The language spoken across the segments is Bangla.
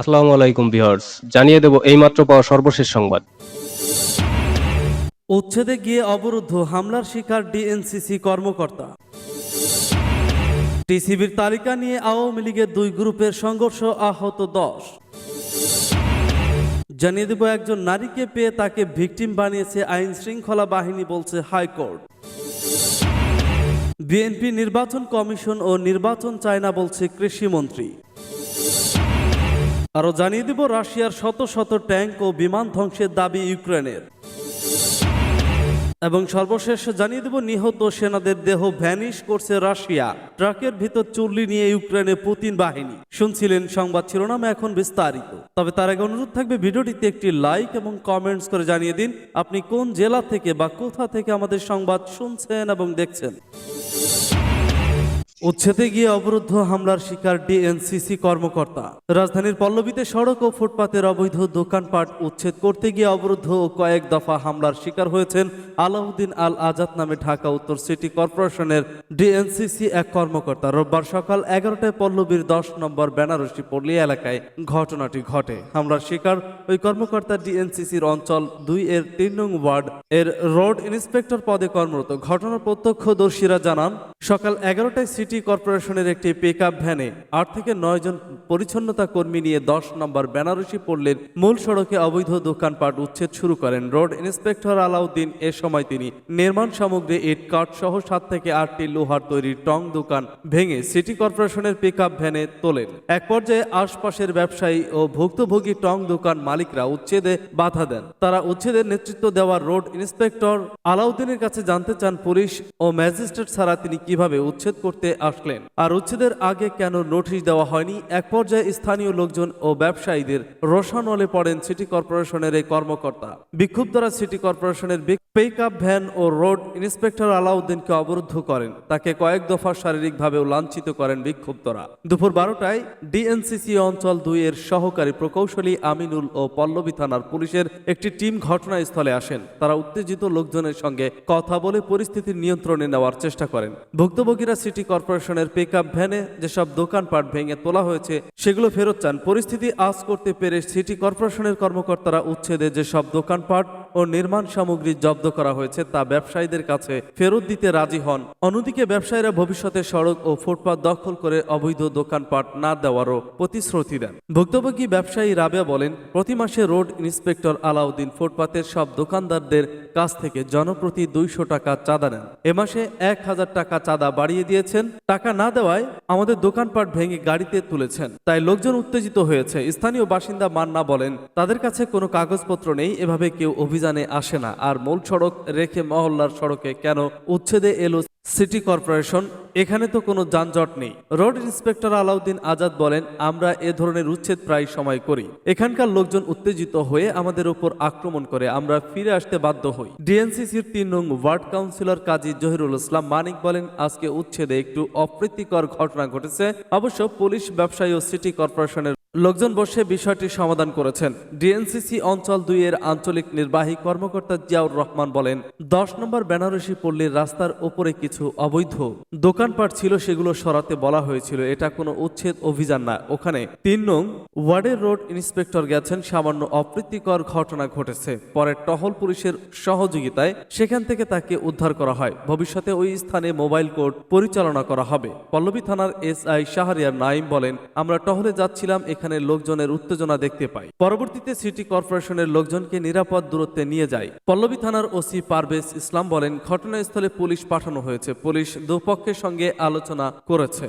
আসসালামু আলাইকুম ভিউয়ার্স, জানিয়ে দেব এইমাত্র পাওয়া সর্বশেষ সংবাদ। উচ্ছেদে গিয়ে অবরুদ্ধ হামলার শিকার ডিএনসিসি কর্মকর্তা। টিসিবির তালিকা নিয়ে আওয়ামী লীগের দুই গ্রুপের সংঘর্ষ আহত দশ। জানিয়ে দেব একজন নারীকে পেয়ে তাকে ভিকটিম বানিয়েছে আইন শৃঙ্খলা বাহিনী বলছে হাইকোর্ট। বিএনপি নির্বাচন কমিশন ও নির্বাচন চায় না বলছে কৃষিমন্ত্রী। আরও জানিয়ে দেব, রাশিয়ার শত শত ট্যাঙ্ক ও বিমান ধ্বংসের দাবি ইউক্রেনের। এবং সর্বশেষ জানিয়ে দেব, নিহত সেনাদের দেহ ভ্যানিশ করছে রাশিয়া। ট্রাকের ভিতর চুল্লি নিয়ে ইউক্রেনে পুতিন বাহিনী। শুনছিলেন সংবাদ শিরোনাম এখন বিস্তারিত। তবে তার আগে অনুরোধ থাকবে, ভিডিওটিতে একটি লাইক এবং কমেন্টস করে জানিয়ে দিন, আপনি কোন জেলা থেকে বা কোথা থেকে আমাদের সংবাদ শুনছেন এবং দেখছেন। উচ্ছেদে গিয়ে অবরুদ্ধ হামলার শিকার ডিএনসিসি কর্মকর্তা। রাজধানীর পল্লবীতে সড়ক ও ফুটপাতের অবৈধ দোকানপাট উচ্ছেদ করতে গিয়ে অবরুদ্ধ ও কয়েক দফা হামলার শিকার হয়েছেন আলাউদ্দিন আল আজাদ নামে ঢাকা উত্তর সিটি কর্পোরেশনের ডিএনসিসি এক কর্মকর্তা। রোববার সকাল এগারোটায় পল্লবীর দশ নম্বর বেনারসি পল্লী এলাকায় ঘটনাটি ঘটে। হামলার শিকার ওই কর্মকর্তা ডিএনসিসির অঞ্চল দুই এর তিন নং ওয়ার্ড এর রোড ইন্সপেক্টর পদে কর্মরত। ঘটনার প্রত্যক্ষদর্শীরা জানান, সকাল এগারোটায় সিটি কর্পোরেশনের একটি পিক ভ্যানে আট থেকে নয় জন পরিচ্ছন্নতা কর্মী নিয়ে দশ নম্বর বেনারসি পল্লীর মূল সড়কে অবৈধ দোকানপাট উচ্ছেদ শুরু করেন রোড ইন্সপেক্টর আলাউদ্দিন। এ সময় তিনি নির্মাণ সামগ্রী, ইট কাঠ সহ সাত থেকে আটটি লোহার তৈরি টং দোকান ভেঙে সিটি কর্পোরেশনের পিক ভ্যানে তোলেন। এক পর্যায়ে আশপাশের ব্যবসায়ী ও ভুক্তভোগী টং দোকান মালিকরা উচ্ছেদে বাধা দেন। তারা উচ্ছেদের নেতৃত্ব দেওয়া রোড ইন্সপেক্টর আলাউদ্দিনের কাছে জানতে চান পুলিশ ও ম্যাজিস্ট্রেট ছাড়া তিনি কীভাবে উচ্ছেদ করতে আসলেন। আর উচ্ছেদের আগে কেন নোটিশ দেওয়া হয়নি? এক পর্যায়ে স্থানীয় লোকজন ও ব্যবসায়ীদের রোশানলে পড়েন সিটি কর্পোরেশনের এই কর্মকর্তা। বিক্ষুব্ধরা সিটি কর্পোরেশনের পিক আপ ভ্যান ও রোড ইন্সপেক্টর আলাউদ্দিনকে অবরুদ্ধ করেন। তাকে কয়েক দফা শারীরিকভাবেও লাঞ্ছিত করেন বিক্ষুব্ধরা। দুপুর বারোটায় ডিএনসিসি অঞ্চল দুই এর সহকারী প্রকৌশলী আমিনুল ও পল্লবী থানার পুলিশের একটি টিম ঘটনাস্থলে আসেন। তারা উত্তেজিত লোকজনের সঙ্গে কথা বলে পরিস্থিতির নিয়ন্ত্রণে নেওয়ার চেষ্টা করেন। ভুক্তভোগীরা সিটি কর্পোরেশনের পিক আপ ভ্যানে যেসব দোকানপাট ভেঙে তোলা হয়েছে, সেগুলো ফেরত চান। পরিস্থিতি আজ করতে পেরে সিটি কর্পোরেশনের কর্মকর্তারা উচ্ছেদে যেসব দোকানপাট ও নির্মাণ সামগ্রী জব্দ করা হয়েছে তা ব্যবসায়ীদের কাছে ফেরত দিতে রাজি হন। অন্যদিকে ব্যবসায়ীরা ভবিষ্যতে সড়ক ও ফুটপাত দখল করে অবৈধ দোকানপাট না দেওয়ারও প্রতিশ্রুতি দেন। ভুক্তভোগী ব্যবসায়ী রাবেয়া বলেন, প্রতি মাসে রোড ইন্সপেক্টর আলাউদ্দিন ফুটপাতের সব দোকানদারদের কাছ থেকে জনপ্রতি দুইশো টাকা চাঁদা নেন। এ মাসে এক হাজার টাকা চাঁদা বাড়িয়ে দিয়েছেন। টাকা না দেওয়ায় আমাদের দোকানপাট ভেঙে গাড়িতে তুলেছেন। তাই লোকজন উত্তেজিত হয়েছে। স্থানীয় বাসিন্দা মান্না বলেন, তাদের কাছে কোনো কাগজপত্র নেই। এভাবে কেউ অভিযানে আসে না। আর মূল সড়ক রেখে মহল্লার সড়কে কেন উচ্ছেদে এলো সিটি কর্পোরেশন? এখানে তো কোনো যানজট নেই। রোড ইন্সপেক্টর আলাউদ্দিন আজাদ বলেন, আমরা এ ধরনের উচ্ছেদ প্রায় সময় করি। এখানকার লোকজন উত্তেজিত হয়ে আমাদের উপর আক্রমণ করে। আমরা ফিরে আসতে বাধ্য হই। ডিএনসিসির তিন নং ওয়ার্ড কাউন্সিলর কাজী জহিরুল ইসলাম মানিক বলেন, আজকে উচ্ছেদে একটু অপ্রীতিকর ঘটনা ঘটেছে। অবশ্য পুলিশ, ব্যবসায়ী ও সিটি কর্পোরেশনের লোকজন বসে বিষয়টি সমাধান করেছেন। ডিএনসিসি অঞ্চল দুই এর আঞ্চলিক নির্বাহী কর্মকর্তা জিয়াউর রহমান বলেন, দশ নম্বর বেনারসি পল্লীর রাস্তার ওপরে কিছু অবৈধ দোকানপাট ছিল, সেগুলো সরাতে বলা হয়েছিল। এটা কোনো উচ্ছেদ অভিযান না। ওখানে তিন নং ওয়ার্ডের রোড ইন্সপেক্টর গেছেন, সামান্য অপ্রীতিকর ঘটনা ঘটেছে। পরে টহল পুলিশের সহযোগিতায় সেখান থেকে তাকে উদ্ধার করা হয়। ভবিষ্যতে ওই স্থানে মোবাইল কোর্ট পরিচালনা করা হবে। পল্লবী থানার এসআই শাহরিয়ার নাইম বলেন, আমরা টহলে যাচ্ছিলাম, এখানে লোকজনের উত্তেজনা দেখতে পাই। পরবর্তীতে সিটি কর্পোরেশনের লোকজনকে নিরাপদ দূরত্বে নিয়ে যায়। পল্লবী থানার ওসি পারভেজ ইসলাম বলেন, ঘটনাস্থলে পুলিশ পাঠানো হয়েছে। পুলিশ দুপক্ষের সঙ্গে আলোচনা করেছে।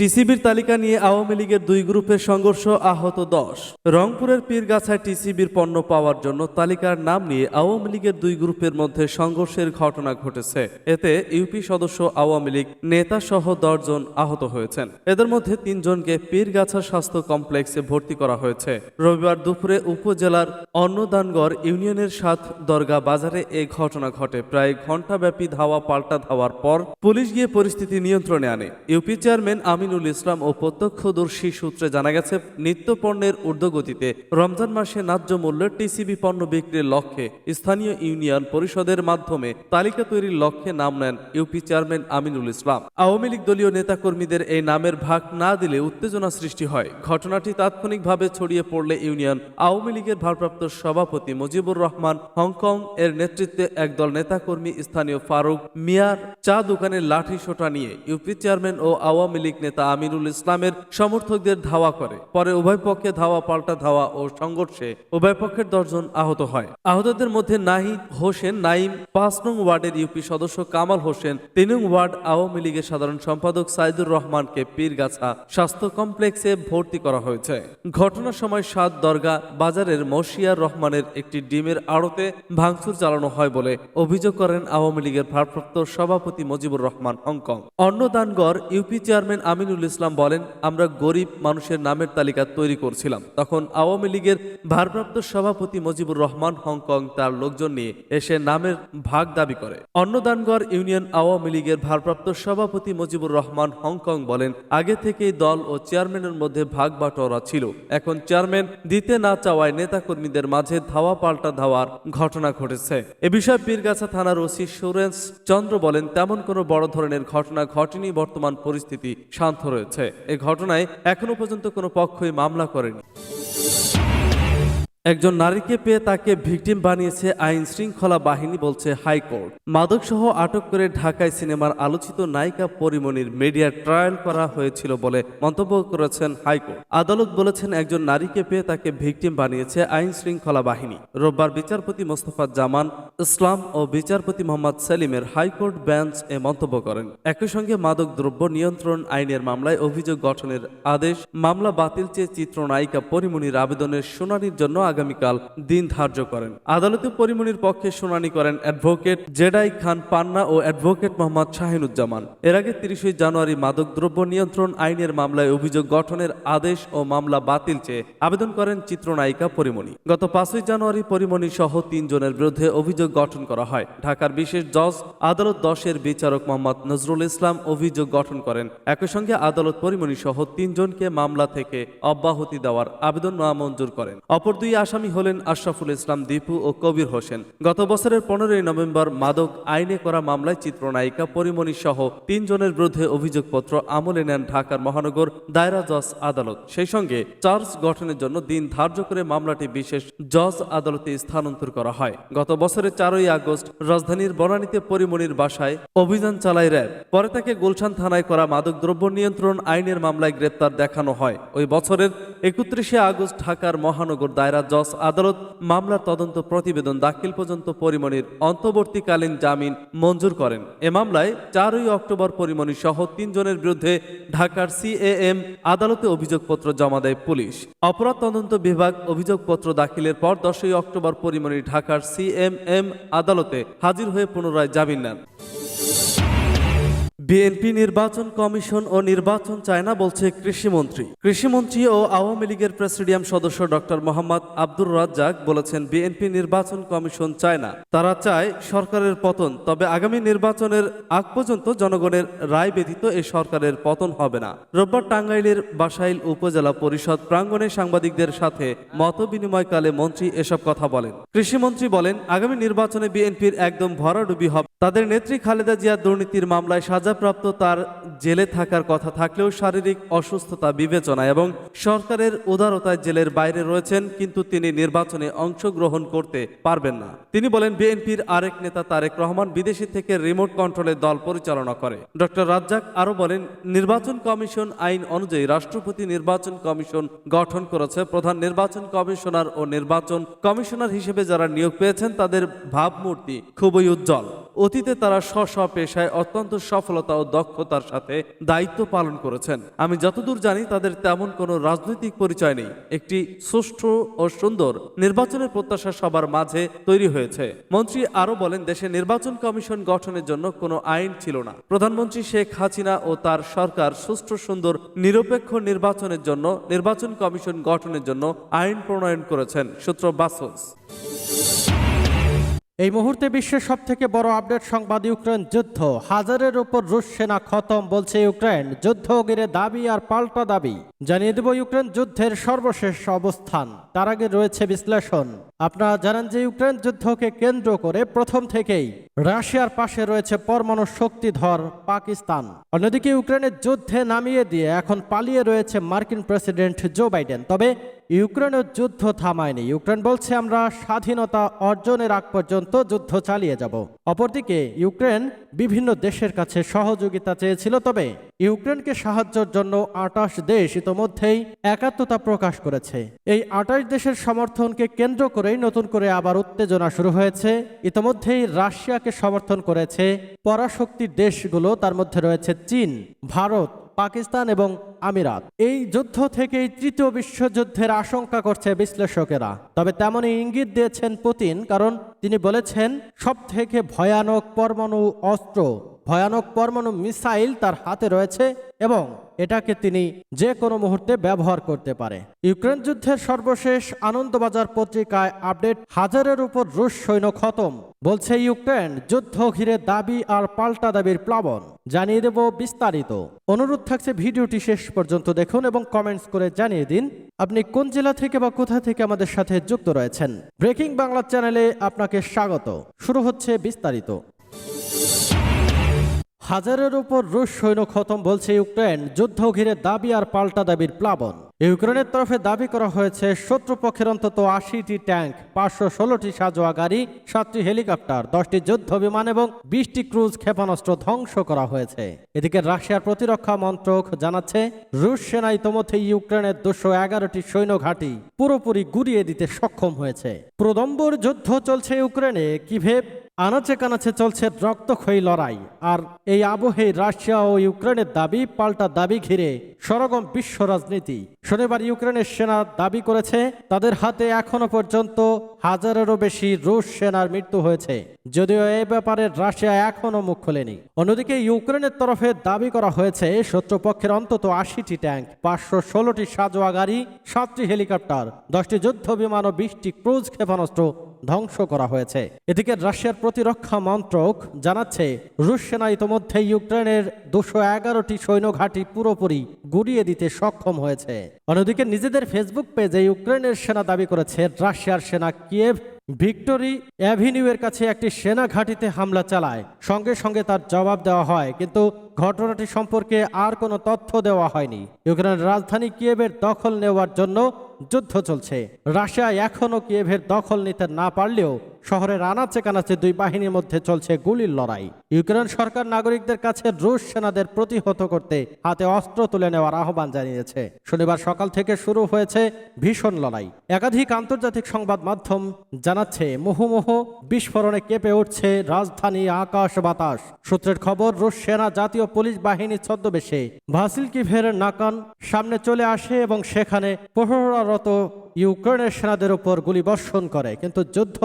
টিসিবির তালিকা নিয়ে আওয়ামী লীগের দুই গ্রুপের সংঘর্ষ আহত দশ। রংপুরের পীরগাছায় টিসিবির পণ্য পাওয়ার জন্য তালিকার নাম নিয়ে আওয়ামী লীগের দুই গ্রুপের মধ্যে সংঘর্ষের ঘটনা ঘটেছে। এতে ইউপি সদস্য আওয়ামী লীগ, নেতা সহ দশজন আহত হয়েছেন। এদের মধ্যে তিনজনকে পীরগাছা স্বাস্থ্য কমপ্লেক্সে ভর্তি করা হয়েছে। রবিবার দুপুরে উপজেলার অন্নদানগড় ইউনিয়নের সাত দরগা বাজারে এই ঘটনা ঘটে। প্রায় ঘণ্টাব্যাপী ধাওয়া পাল্টা ধাওয়ার পর পুলিশ গিয়ে পরিস্থিতি নিয়ন্ত্রণে আনে। ইউপি চেয়ারম্যান আমিন আমিনুল ইসলাম ও প্রত্যক্ষদর্শী সূত্রে জানা গেছে, নিত্য পণ্যের ঊর্ধ্বগতিতে রমজান মাসে ন্যায্য মূল্যে টিসিবি পণ্য বিক্রির লক্ষ্যে স্থানীয় ইউনিয়ন পরিষদের মাধ্যমে তালিকা তৈরির লক্ষ্যে নাম নেন ইউপি চেয়ারম্যান আমিনুল ইসলাম। আওয়ামী লীগ দলীয় নেতাকর্মীদের এই নামের ভাগ না দিলে উত্তেজনা সৃষ্টি হয়। ঘটনাটি তাৎক্ষণিকভাবে ছড়িয়ে পড়লে ইউনিয়ন আওয়ামী লীগের ভারপ্রাপ্ত সভাপতি মুজিবুর রহমান হংকং এর নেতৃত্বে একদল নেতাকর্মী স্থানীয় ফারুক মিয়ার চা দোকানের লাঠি সোটা নিয়ে ইউপি চেয়ারম্যান ও আওয়ামী লীগ নেতা আমিনুল ইসলামের সমর্থকদের ধাওয়া করে। পরে উভয় পক্ষে ধাওয়া পাল্টা ধাওয়া ও সংঘর্ষে উভয় পক্ষের দশজন আহত হয়। আহতদের মধ্যে নাহিদ হোসেন নাইম পাঁচ নং ওয়ার্ডের ইউপি সদস্য কামাল হোসেন, তিন ওয়ার্ড আওয়ামী লীগের সাধারণ সম্পাদক সাইদুর রহমানকে পীরগাছা স্বাস্থ্য কমপ্লেক্সে ভর্তি করা হয়েছে। ঘটনার সময় সাত দরগা বাজারের মশিয়ার রহমানের একটি ডিমের আড়তে ভাঙচুর চালানো হয় বলে অভিযোগ করেন আওয়ামী লীগের ভারপ্রাপ্ত সভাপতি Mujibur Rahman, Hong Kong. Annadanagar UP chairman Aminul Islam বলেন, আমরা গরিব মানুষের নামের তালিকা তৈরি করছিলাম। তখন আওয়ামী লীগের ভারপ্রাপ্ত সভাপতি মুজিবুর রহমান হংকং তার লোকজন নিয়ে এসে নামের ভাগ দাবি করে। অন্নদানগড় ইউনিয়ন আওয়ামী লীগের ভারপ্রাপ্ত সভাপতি মুজিবুর রহমান হংকং বলেন, আগে থেকেই দল ও চেয়ারম্যানের মধ্যে ভাগ বাটোয়ারা ছিল। এখন চেয়ারম্যান দিতে না চাওয়ায় নেতাকর্মীদের মাঝে ধাওয়া পাল্টা ধাওয়ার ঘটনা ঘটেছে। এ বিষয়ে পীরগাছা থানার ওসি সুরেশ চন্দ্র বলেন, তেমন কোনো বড় ধরনের ঘটনা ঘটেনি। বর্তমান পরিস্থিতি শান্ত রয়েছে। এ ঘটনায় এখনও পর্যন্ত কোনো পক্ষই মামলা করেনি। একজন নারীকে পেয়ে তাকে ভিকটিম বানিয়েছে আইন শৃঙ্খলা বাহিনী বলছে হাইকোর্ট। মাদকসহ আটক করে ঢাকায় সিনেমার আলোচিত নায়িকা পরিমণির মিডিয়া ট্রায়াল করা হয়েছিল বলে মন্তব্য করেছেন হাইকোর্ট। আদালত বলেছেন একজন নারীকে পেয়ে তাকে ভিকটিম বানিয়েছে আইন শৃঙ্খলা বাহিনী। রোববার বিচারপতি মোস্তফা জামান ইসলাম ও বিচারপতি মোহাম্মদ সেলিমের হাইকোর্ট বেঞ্চ এ মন্তব্য করেন। একই সঙ্গে মাদক দ্রব্য নিয়ন্ত্রণ আইনের মামলায় অভিযোগ গঠনের আদেশ, মামলা বাতিল চেয়ে চিত্রনায়িকা পরিমণির আবেদনের শুনানির জন্য আগামীকাল দিন ধার্য করেন। আদালতে পরিমণির পক্ষে শুনানি করেন advocate Z I Khan Panna O advocate Mohammad Shahinuzzaman. এর আগে তিরিশে জানুয়ারি মাদক দ্রব্য নিয়ন্ত্রণ আইনের মামলায় অভিযোগ গঠনের আদেশ ও মামলা বাতিল চেয়ে আবেদন করেন চিত্রনায়িকা পরিমণি। গত পাঁচই জানুয়ারি পরিমণি সহ তিনজনের বিরুদ্ধে অভিযোগ গঠন করা হয়। ঢাকার বিশেষ জজ, আদালত দশের বিচারক মোহাম্মদ নজরুল ইসলাম অভিযোগ গঠন করেন। একই সঙ্গে আদালত পরিমণি সহ তিনজনকে মামলা থেকে অব্যাহতি দেওয়ার আবেদন নামঞ্জুর করেন। অপর দুই আসামি হলেন আশরাফুল ইসলাম দীপু ও কবির হোসেন। গত বছরের পনেরোই নভেম্বর মাদক আইনে করা মামলায় চিত্রনায়িকা পরিমণি সহ তিনজনের বিরুদ্ধে অভিযোগপত্র আমলে নেন ঢাকার মহানগর দায়রা জজ আদালত। সেই সঙ্গে চার্জ গঠনের জন্য দিন ধার্য করে মামলাটি বিশেষ জজ আদালতে স্থানান্তর করা হয়। গত বছরের চারই আগস্ট রাজধানীর বনানীতে পরিমণির বাসায় অভিযান চালায় র্যাব। পরে তাকে গুলশান থানায় করা মাদকদ্রব্য নিয়ন্ত্রণ আইনের মামলায় গ্রেপ্তার দেখানো হয়। ওই বছরের একত্রিশে আগস্ট ঢাকার মহানগর দায়রা জজ আদালত মামলার তদন্ত প্রতিবেদন দাখিল পর্যন্ত পরিমণির অন্তর্বর্তীকালীন জামিন মঞ্জুর করেন। এ মামলায় চারই অক্টোবর পরিমণি সহ তিনজনের বিরুদ্ধে ঢাকার সিএএম আদালতে অভিযোগপত্র জমা দেয় পুলিশ। অপরাধ তদন্ত বিভাগ অভিযোগপত্র দাখিলের পর দশই অক্টোবর পরিমণি ঢাকার সিএমএম আদালতে হাজির হয়ে পুনরায় জামিন নেন। বিএনপি নির্বাচন কমিশন ও নির্বাচন চায় না বলছে কৃষিমন্ত্রী। কৃষিমন্ত্রী ও আওয়ামী লীগের প্রেসিডিয়াম সদস্য ডক্টর মোহাম্মদ আব্দুর রাজ্জাক বলেছেন, বিএনপি নির্বাচন কমিশন চায় না। তারা চায় সরকারের পতন, তবে আগামী নির্বাচনের আগ পর্যন্ত জনগণের রায় ব্যতীত এই সরকারের পতন হবে না। রোববার টাঙ্গাইলের বাসাইল উপজেলা পরিষদ প্রাঙ্গণে সাংবাদিকদের সাথে মত বিনিময়কালে মন্ত্রী এসব কথা বলেন। কৃষিমন্ত্রী বলেন, আগামী নির্বাচনে বিএনপির একদম ভরাডুবি হবে। তাদের নেত্রী খালেদা জিয়া দুর্নীতির মামলায় সাজাপ্রাপ্ত তার জেলে থাকার কথা থাকলেও শারীরিক অসুস্থতা বিবেচনা এবং সরকারের উদারতায় জেলের বাইরে রয়েছেন, কিন্তু তিনি নির্বাচনে অংশগ্রহণ করতে পারবেন না। তিনি বলেন, বিএনপির আরেক নেতা তারেক রহমান বিদেশি থেকে রিমোট কন্ট্রোলে দল পরিচালনা করে। ডক্টর রাজ্জাক আরও বলেন, নির্বাচন কমিশন আইন অনুযায়ী রাষ্ট্রপতি নির্বাচন কমিশন গঠন করেছে। প্রধান নির্বাচন কমিশনার ও নির্বাচন কমিশনার হিসেবে যারা নিয়োগ পেয়েছেন, তাদের ভাবমূর্তি খুবই উজ্জ্বল। অতীতে তারা স্ব স্ব পেশায় অত্যন্ত সফলতা ও দক্ষতার সাথে দায়িত্ব পালন করেছেন। আমি যতদূর জানি, তাদের তেমন কোনো রাজনৈতিক পরিচয় নেই। একটি সুষ্ঠু ও সুন্দর নির্বাচনের প্রত্যাশা সবার মাঝে তৈরি হয়েছে। মন্ত্রী আরও বলেন, দেশে নির্বাচন কমিশন গঠনের জন্য কোনো আইন ছিল না। প্রধানমন্ত্রী শেখ হাসিনা ও তার সরকার সুষ্ঠু, সুন্দর, নিরপেক্ষ নির্বাচনের জন্য, নির্বাচন কমিশন গঠনের জন্য আইন প্রণয়ন করেছেন। সূত্র বাসস এই মুহূর্তে বিশ্বের সব থেকে বড় আপডেট সংবাদ ইউক্রেন যুদ্ধ। হাজারের উপর রুশ সেনা খতম, বলছে ইউক্রেন। যুদ্ধ ঘিরে দাবি আর পাল্টা দাবি। জানিয়ে দেব ইউক্রেন যুদ্ধের সর্বশেষ অবস্থান। তার আগে রয়েছে বিশ্লেষণ। আপনারা জানেন যে ইউক্রেন যুদ্ধকে কেন্দ্র করে প্রথম থেকেই রাশিয়ার পাশে রয়েছে পরমাণু শক্তিধর পাকিস্তান। অন্যদিকে ইউক্রেনের যুদ্ধে নামিয়ে দিয়ে এখন পালিয়ে রয়েছে মার্কিন প্রেসিডেন্ট জো বাইডেন। তবে ইউক্রেনের যুদ্ধ থামায়নি। ইউক্রেন বলছে, আমরা স্বাধীনতা অর্জনের আগ পর্যন্ত যুদ্ধ চালিয়ে যাব। অপরদিকে, ইউক্রেন বিভিন্ন দেশের কাছে সহযোগিতা চেয়েছিল, তবে ইউক্রেনকে সাহায্যের জন্য আটাশ দেশ ইতোমধ্যেই একাত্মতা প্রকাশ করেছে। এই আটাশ দেশের সমর্থনকে কেন্দ্র করেই নতুন করে আবার উত্তেজনা শুরু হয়েছে। ইতোমধ্যেই রাশিয়াকে সমর্থন করেছে পরাশক্তির দেশগুলো, তার মধ্যে রয়েছে চীন, ভারত পাকিস্তান এবং আমিরাত। এই যুদ্ধ থেকেই তৃতীয় বিশ্বযুদ্ধের আশঙ্কা করছে বিশ্লেষকেরা। তবে তেমনই ইঙ্গিত দিয়েছেন পুতিন, কারণ তিনি বলেছেন সব থেকে ভয়ানক পরমাণু অস্ত্র ভয়ানক পরমাণু মিসাইল তার হাতে রয়েছে এবং এটাকে তিনি যে কোনো মুহূর্তে ব্যবহার করতে পারে। ইউক্রেন যুদ্ধের সর্বশেষ আনন্দবাজার পত্রিকায় আপডেট, হাজারের উপর রুশ সৈন্য খতম, বলছে ইউক্রেন যুদ্ধ ঘিরে দাবি আর পাল্টা দাবির প্লাবন। জানিয়ে দেব বিস্তারিত। অনুরোধ থাকছে ভিডিওটি শেষ পর্যন্ত দেখুন এবং কমেন্টস করে জানিয়ে দিন, আপনি কোন জেলা থেকে বা কোথা থেকে আমাদের সাথে যুক্ত রয়েছেন। ব্রেকিং বাংলা চ্যানেলে আপনাকে স্বাগত। শুরু হচ্ছে বিস্তারিত। হাজারের উপর রুশ সৈন্য খতম বলছে ইউক্রেন। যুদ্ধ ঘিরে দাবি আর পাল্টা দাবির প্লাবন। ইউক্রেনের তরফে দাবি করা হয়েছে, শত্রুপক্ষের অন্তত আশিটি ট্যাঙ্ক, পাঁচশো ষোলোটি সাজোয়া গাড়ি, সাতটি হেলিকপ্টার, দশটি যুদ্ধ বিমান এবং বিশটি ক্রুজ ক্ষেপণাস্ত্র ধ্বংস করা হয়েছে। এদিকে রাশিয়ার প্রতিরক্ষা মন্ত্রক জানাচ্ছে, রুশ সেনা ইতোমধ্যে ইউক্রেনের দুশো এগারোটি সৈন্য ঘাঁটি পুরোপুরি গুড়িয়ে দিতে সক্ষম হয়েছে। প্রদম্বর যুদ্ধ চলছে ইউক্রেনে। কিভেব আনাচে কানাচে চলছে রক্তক্ষয়ী লড়াই। আর এই আবহে রাশিয়া ও ইউক্রেনের দাবি পাল্টা দাবি ঘিরে সরগম বিশ্ব রাজনীতি। শনিবার ইউক্রেনের সেনা দাবি করেছে, তাদের হাতে এখনও পর্যন্ত হাজারেরও বেশি রুশ সেনার মৃত্যু হয়েছে। যদিও এ ব্যাপারে রাশিয়া এখনও মুখ খোলেনি। অন্যদিকে ইউক্রেনের তরফে দাবি করা হয়েছে, শত্রুপক্ষের অন্তত আশিটি ট্যাঙ্ক, পাঁচশো ষোলোটি সাজোয়া গাড়ি, সাতটি হেলিকপ্টার, দশটি যুদ্ধ বিমান ও বিশটি ক্রুজ ক্ষেপণাস্ত্র ধ্বংস করা হয়েছে। এদিকে রাশিয়ার প্রতিরক্ষা মন্ত্রক জানাচ্ছে, রুশ সেনা ইতোমধ্যে ইউক্রেনের দুশো এগারোটি সৈন্য ঘাঁটি পুরোপুরি গুড়িয়ে দিতে সক্ষম হয়েছে। অন্যদিকে নিজেদের ফেসবুক পেজে ইউক্রেনের সেনা দাবি করেছে, রাশিয়ার সেনা কিয়েভ ভিক্টোরি অ্যাভিনিউয়ের কাছে একটি সেনা ঘাঁটিতে হামলা চালায়। সঙ্গে সঙ্গে তার জবাব দেওয়া হয়, কিন্তু ঘটনাটি সম্পর্কে আর কোনো তথ্য দেওয়া হয়নি। ইউক্রেনের রাজধানী কিয়েভের দখল নেওয়ার জন্য যুদ্ধ চলছে। রাশিয়া এখনও কিয়েভের দখল নিতে না পারলেও শহরের আনাচে কানাচে দুই বাহিনীর মধ্যে চলছে গুলির লড়াই। ইউক্রেন সরকার নাগরিকদের কাছে রুশ সেনাদের প্রতিহত করতে হাতে অস্ত্র তুলে নেওয়ার আহ্বান জানিয়েছে। শনিবার সকাল থেকে শুরু হয়েছে ভীষণ লড়াই। একাধিক আন্তর্জাতিক সংবাদ মাধ্যম জানাচ্ছে মুহুমুহ বিস্ফোরণে কেঁপে উঠছে রাজধানী আকাশ বাতাস। সূত্রের খবর, রুশ সেনা জাতীয় পুলিশ বাহিনীর ছদ্মবেশে ভাসিলকিভের নাকান সামনে চলে আসে এবং সেখানে প্রহরারত ইউক্রেনের সেনাদের উপর গুলি বর্ষণ করে। কিন্তু যুদ্ধ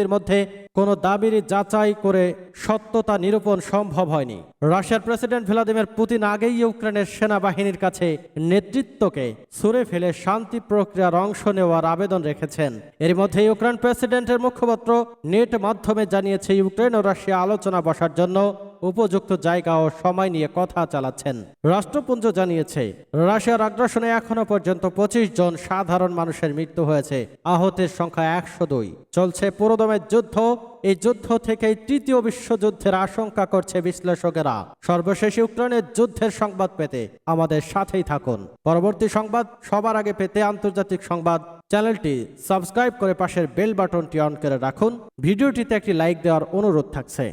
পরিস্থিতির মধ্যে কোনো দাবির যাচাই করে সত্যতা নিরূপণ সম্ভব হয়নি। রাশিয়ার প্রেসিডেন্ট ভ্লাদিমির পুতিন আগেই ইউক্রেনের সেনাবাহিনীর কাছে নেতৃত্বকে সুরে ফেলে শান্তি প্রক্রিয়ার অংশ নেওয়ার আবেদন রেখেছেন। এর মধ্যে ইউক্রেন প্রেসিডেন্টের মুখপাত্র নেট মাধ্যমে জানিয়েছে, ইউক্রেন ও রাশিয়া আলোচনা বসার জন্য উপযুক্ত জায়গা ও সময় নিয়ে কথা চালাচ্ছেন। রাষ্ট্রপুঞ্জ জানিয়েছে, রাশিয়ার আগ্রাসনে এখনও পর্যন্ত পঁচিশ জন সাধারণ মানুষের মৃত্যু হয়েছে। আহতের সংখ্যা একশো দুই। চলছে পুরোদমের যুদ্ধ। এই যুদ্ধ থেকেই তৃতীয় বিশ্বযুদ্ধের আশঙ্কা করছে বিশ্লেষকেরা। সর্বশেষ ইউক্রেনের যুদ্ধের সংবাদ পেতে আমাদের সাথেই থাকুন। পরবর্তী সংবাদ সবার আগে পেতে আন্তর্জাতিক সংবাদ চ্যানেলটি সাবস্ক্রাইব করে পাশের বেল বাটনটি অন করে রাখুন। ভিডিওটিতে একটি লাইক দেওয়ার অনুরোধ থাকছে।